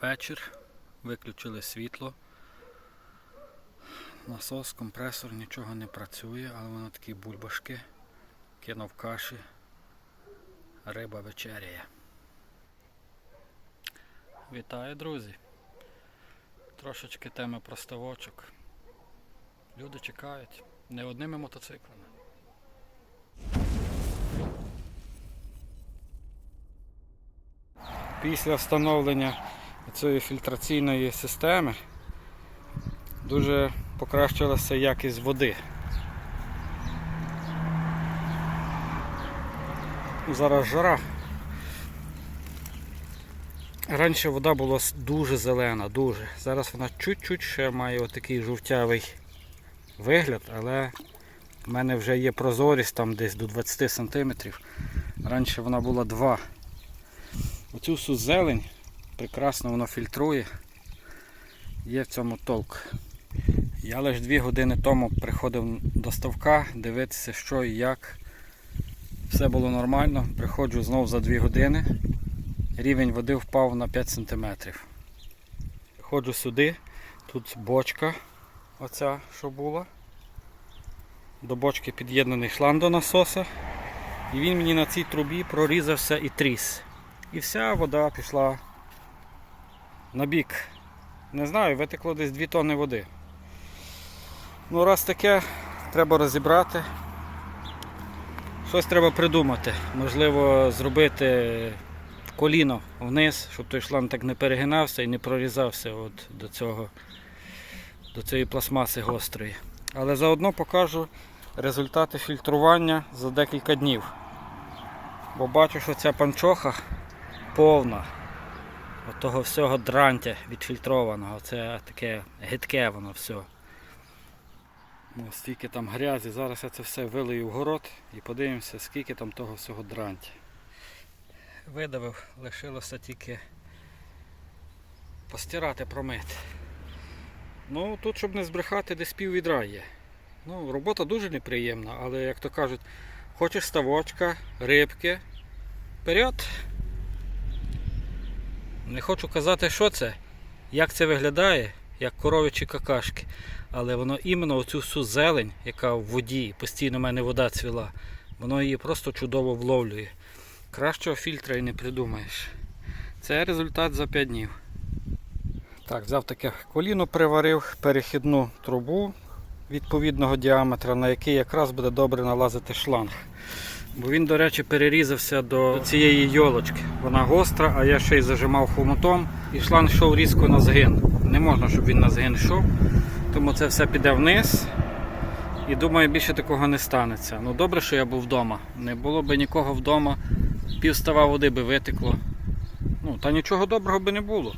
вечір, виключили світло. Насос, компресор, нічого не працює, але воно такі бульбашки. Кинув каші. Риба вечеряє. Вітаю, друзі! Трошечки теми про ставочок. Люди чекають не одними мотоциклами. Після встановлення цієї фільтраційної системи дуже покращилася якість води. Зараз жара. Раніше вода була дуже зелена, дуже. Зараз вона чуть-чуть ще має отакий жовтявий вигляд, але в мене вже є прозорість там десь до 20 см. Раніше вона була 2 Оцю всю зелень прекрасно воно фільтрує. Є в цьому толк. Я лише 2 години тому приходив до ставка дивитися, що і як. Все було нормально. Приходжу знову за 2 години. Рівень води впав на 5 см. Приходжу сюди, тут бочка, оця, що була. До бочки під'єднаний шланг до насоса. І він мені на цій трубі прорізався і тріс. І вся вода пішла на бік. Не знаю, витекло десь 2 тонни води. Ну, раз таке, треба розібрати. Щось треба придумати. Можливо, зробити коліно вниз, щоб той шланг так не перегинався і не прорізався от до цього, до цієї пластмаси гострої. Але заодно покажу результати фільтрування за декілька днів. Бо бачу, що ця панчоха повна. От того всього дрантя відфільтрованого. Це таке гидке воно все. Ну, стільки там грязі. Зараз я це все вилию в город і подивимося, скільки там того всього дрантя. Видавив, лишилося тільки постирати, промити. Ну, тут, щоб не збрехати, десь пів відра є. Ну, робота дуже неприємна, але як то кажуть, хочеш ставочка, рибки, вперед. Не хочу казати, що це, як це виглядає, як коровичі какашки. Але воно іменно оцю всю зелень, яка в воді, постійно в мене вода цвіла, воно її просто чудово вловлює. Кращого фільтра і не придумаєш. Це результат за 5 днів. Так, взяв таке коліно, приварив перехідну трубу відповідного діаметра, на який якраз буде добре налазити шланг. Бо він, до речі, перерізався до цієї йолочки. Вона гостра, а я ще й зажимав хомутом і шланг йшов різко на згин. Не можна, щоб він на згин йшов. Тому це все піде вниз. І думаю, більше такого не станеться. Ну добре, що я був вдома. Не було б нікого вдома, пів става води би витекло. Ну, та нічого доброго би не було.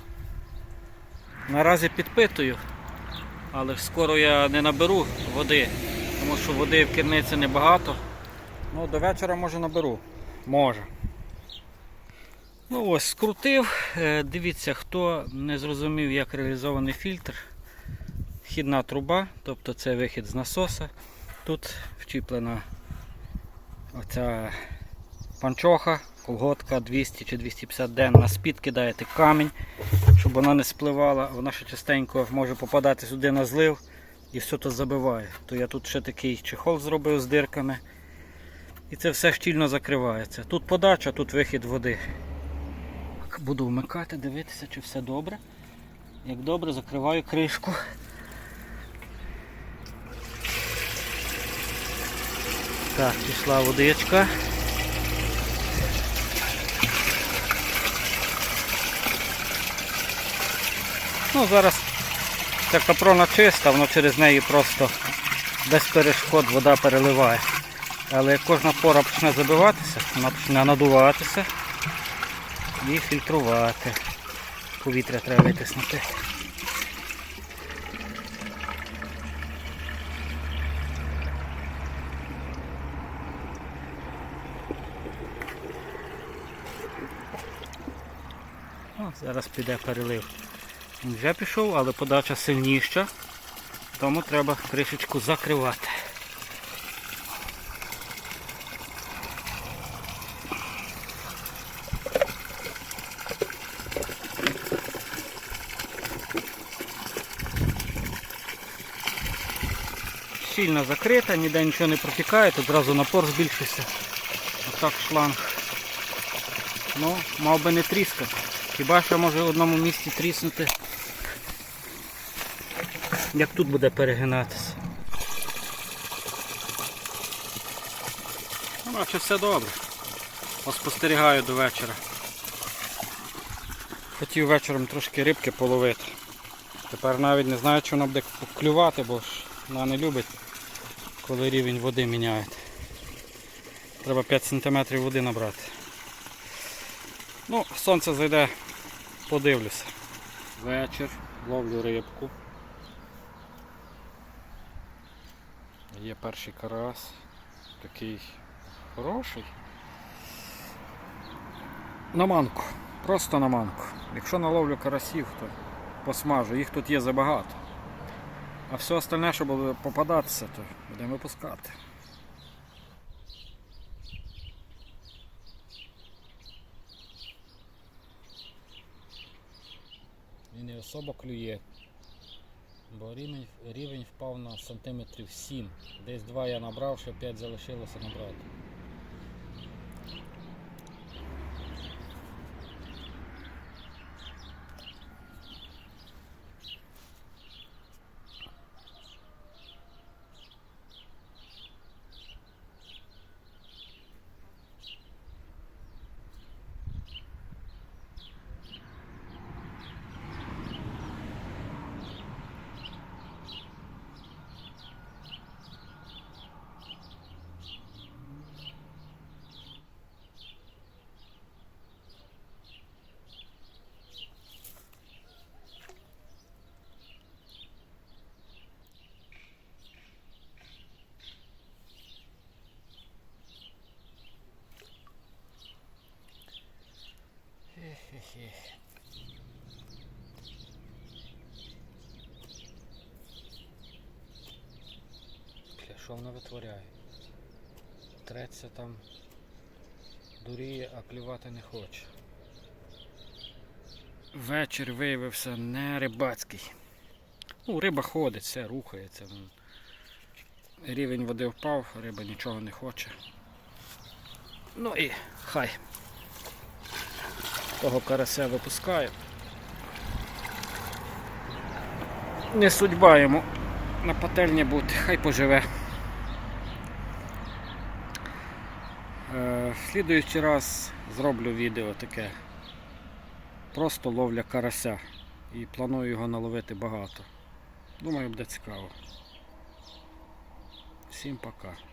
Наразі підпитую, але скоро я не наберу води, тому що води в керниці небагато. Ну, до вечора може наберу. Може. Ну ось, скрутив. Е, Дивіться, хто не зрозумів, як реалізований фільтр. Вхідна труба, тобто це вихід з насоса. Тут вчіплена оця панчоха, колготка 200 чи 250 ден. На спід кидаєте камінь, щоб вона не спливала. Вона ще частенько може попадати сюди на злив і все то забиває. То я тут ще такий чехол зробив з дирками. І це все щільно закривається. Тут подача, тут вихід води. Буду вмикати, дивитися, чи все добре. Як добре, закриваю кришку. Так, пішла водичка. Ну, зараз ця капрона чиста, воно через неї просто без перешкод вода переливає. Але кожна пора почне забиватися, вона почне надуватися і фільтрувати. Повітря треба витиснути. О, зараз піде перелив. Він вже пішов, але подача сильніша, тому треба кришечку закривати. Щільно закрита, ніде нічого не протікає, одразу напор збільшився. Отак шланг. Ну, мав би не тріскати. Хіба що може в одному місці тріснути. Як тут буде перегинатися. Ну, наче все добре. Поспостерігаю до вечора. Хотів вечором трошки рибки половити. Тепер навіть не знаю, чи вона буде клювати, бо ж вона не любить, коли рівень води міняє. Треба 5 см води набрати. Ну, сонце зайде, подивлюся. Вечір, ловлю рибку. Є перший карась. Такий хороший. На манку. Просто на манку. Якщо наловлю карасів, то посмажу. Їх тут є забагато. А все остальне, що буде попадатися, то будемо випускати. Він не особо клює, бо рівень, рівень впав на сантиметрів 7. Десь 2 я набрав, ще 5 залишилося набрати. Бля, що вона витворяє? Треться там, дуріє, а клювати не хоче. Вечір виявився не рибацький. Ну, риба ходить, все рухається. Рівень води впав, риба нічого не хоче. Ну і хай. Того карася випускаю. Не судьба йому на пательні бути, хай поживе. Е, в слідуючий раз зроблю відео таке. Просто ловля карася. І планую його наловити багато. Думаю, буде цікаво. Всім пока.